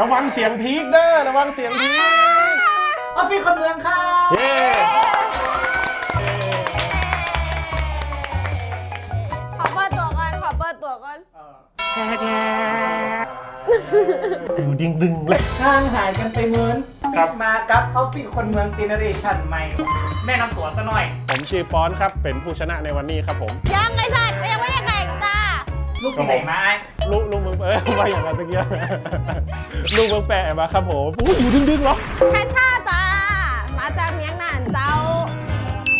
ระวังเสียงพีคเด้อระวังเสียงพีคออฟฟิศคนเมืองค่ะ เย้ขอเปิดตัวก่อนขอเปิดตัวก่อน อยู่ดึงดึงๆเลย ห่างหายกันไปเหมือนครับมากับออฟฟิศคนเมืองเจเนอเรชันใหม่ แนะนำตัวซะหน่อย ผมชื่อป้อนครับ เป็นผู้ชนะในวันนี้ครับผม ยังไงสัตว์ยังไม่ได้แข่งจ้า ลูกที่ไหนมาไอ้ลูกลูกมึงเออมาอย่างไรตะเกียบลูกมึงแปะมาครับผมอู้อยู่ดึงดึงๆเหรอแค่ชาจ้า มาจากเมียงนานเจ้า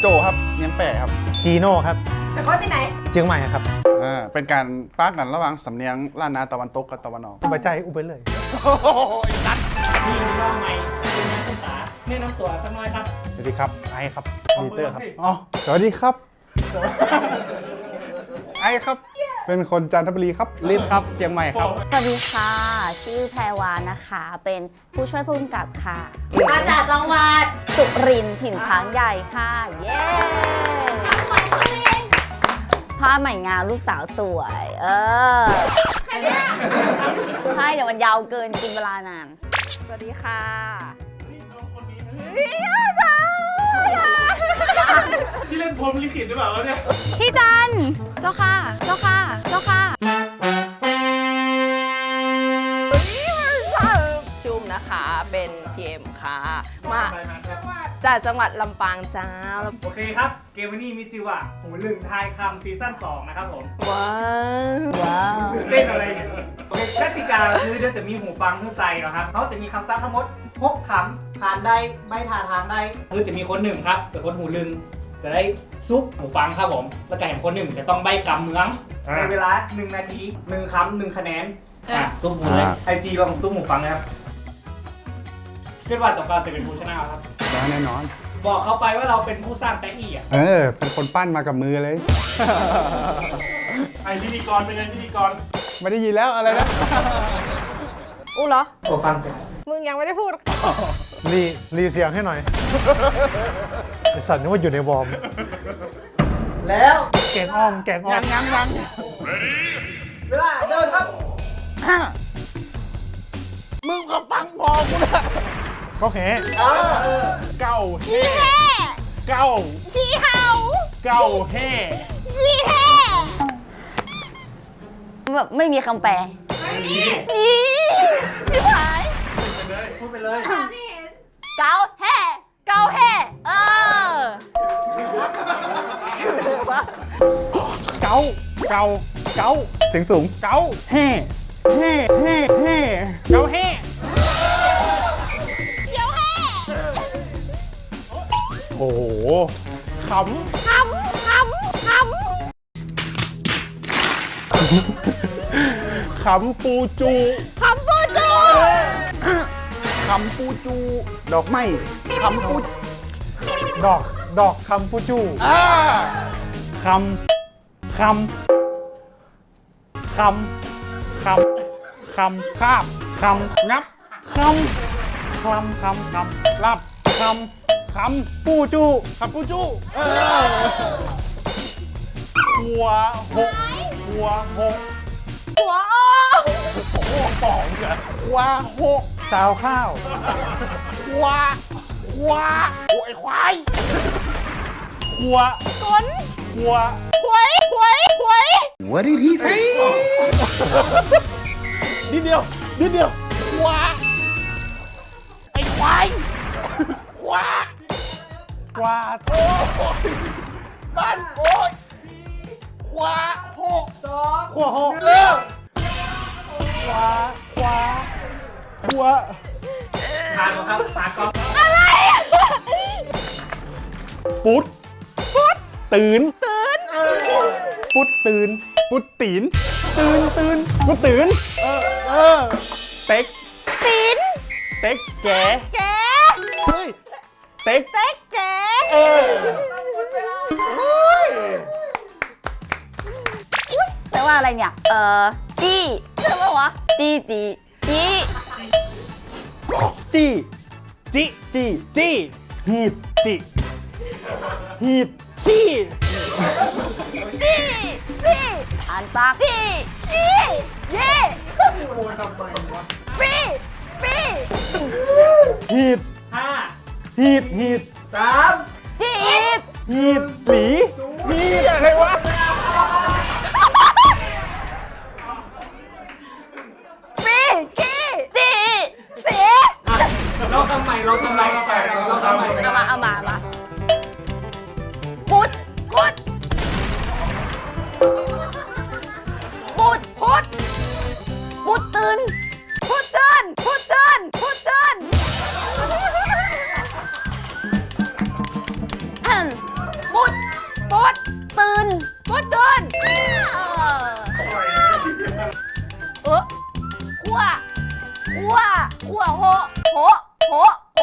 โจครับเมียงแปะครับ จีโน่ครับเป็นคนที่ไหน เชียงใหม่ครับอ่าเป็นการปากกันระหว่างสำเนียงล้านนาตะวันตกกับตะวันออกอุปใจอุบไปเลยมีน้องใหม่เป็นยังคุณตาแนะนำตัวสักหน่อยครับ สวัสดีครับไอครับดีเตอร์ครับอ๋อสวัสดีครับไอ้ครับ เป็นคนจันทบุรีครับลิศครับเชียงใหม่ครับ สวัสดีค่ะ ชื่อแพรวานะคะ เป็นผู้ช่วยผู้กำกับค่ะ มาจากจังหวัดสุรินทร์ถิ่นช้างใหญ่ค่ะ เย้ผ้าใหม่งามลูกสาวสวย เออใช่เดี๋ยวมันยาวเกินกินเวลานาน สวัสดีค่ะที่เล่นพรหมลิขิตหรือเปล่าวะเนี่ย พี่จันเจ้าค่ะ เจ้าค่ะ นะคะเป็น PM ค่ะ มาจากจังหวัดลำปางจ้าโอเคครับ เกมวันนี้มีชื่อว่าหูลึงทายคำซีซั่น2 นะครับผมว้าวว้าว ตื่นเต้นอะไรเนี่ยโอเคกติกาคือเดี๋ยวจะมีหูฟังเพื่อใส่นะครับเขาจะมีคำศัพท์ทั้งหมดหกคำผ่านได้ไม่ผ่านทางได้คือจะมีคนหนึ่งครับเป็นคนหูลึง จะได้ซุปหูฟังครับผมแล้วก็เห็นคนหนึ่งจะต้องใบกำเมืองอ่าในเวลา 1 นาที 1คำหนึ่งคะแนนอะซุปหูเลยอ่าไอจีลองซุปหูฟังนะครับ คิดว่าต่อไปจะเป็นผู้ชนะครับได้แน่นอน บอกเขาไปว่าเราเป็นผู้สร้างแท็กอี้อะเออ เป็นคนปั้นมากับมือเลย ไอพิธีกรเป็นไงพิธีกรไม่ได้ยินแล้วอะไรนะ อู้เหรอ โอ้ฟังกันมึงยังไม่ได้พูด รีรีเสียงให้หน่อยไอสัตว์นึกว่าอยู่ในวอร์ม แล้วแกงอ้อม แกงอ้อม ยังยังเวลาเดินครับ ก็แหเก้าเฮ่เก้าพี่เฮาเก้าเฮ่พี่แท้แบบไม่มีคำแปลนี่พี่ผายพูดไปเลยเกาแห่เกาแห่เออเกาเกาเกาเสียงสูงเกาแห่แห่แห่แห่เกาแห่ โอ้โหขคำคำคำขำปูจูำคำพูจูคำปูจู ดอกไม้คำปูดอก ดอกคำปูจูอ่าคำคำคำคำคำคาบคำงับคำคำคำคำรับคำ คำปูจูคำปูจูเออหัวหกหัวหกหัวอ้อโอ้ปองเหรอหัวหกซาวข้าวหัวหัวหัวไอ้ควายหัวกนหัวหวยหวยหวย What did he say นิดเดียวนิดเดียวหัว กวาดบ้านโอ้ยขวาหกสองขั้วหกเลิกขวาขวาหัวผ่านแล้วครับตากล้องปุ๊ดปุ๊ดตื่นตื่นปุ๊ดตื่นปุ๊ดตีนตื่นตื่นปุ๊ดตื่นเออเออเต็กตีนเต็กแกแกเฮ้ยเต็กเต็ก แกเออแปลว่าอะไรเนี่ย เอ่อจี้ใช่ปะวะจี้จี้จี้จี้จิจี้จี้หีดจิหีดจี้จี้จี้อ่านปากจี้จี้เย่โอ้ยทำไมวะฟี่ฮีดห้าฮีดฮีดสาม จีบหีบหมีหีบอะไรวะ อืมพุดปุดตื่นปุดตื่นเออเออขั้วขั้วขั้วโหโหโหโห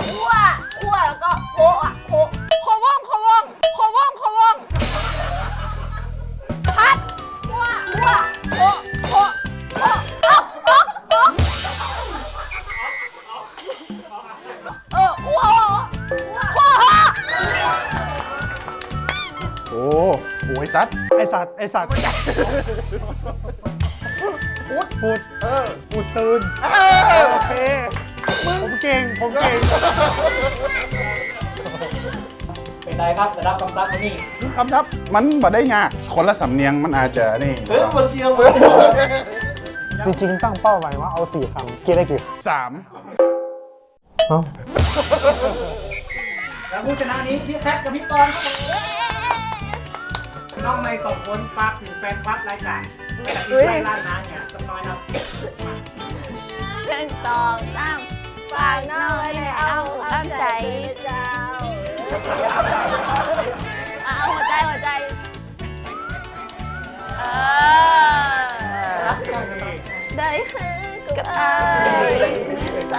คั่วขั่วแล้วก็โหอะ สัตว์ไอสัตว์ไอสัตว์พูดพูดเออปูดตื่นโอเคผมเก่งผมเก่งเป็นไรครับระดับคำซับวันนี้คือคำทับมันบ่ได้ยากคนละสำเนียงมันอาจจะนี่เฮ้ยเมื่อกี้เมื่อจริงๆตั้งเป้าไว้ว่าเอาสี่คำกี่ได้กี่สามเอ้าแล้วผู้ชนะนี้พี่แคทกับพี่กรณ์ครับผม น้องไม่สองคนฝากถึงแฟนคลับรายการจากที่ไล่ล่านะเนี่ยสักน้อยครับหนึ่งสองสามฝากน้องไว้ในเอาอ้ามใจเจ้าเอาหัวใจหัวใจ เออ ได้คือกับอายใจ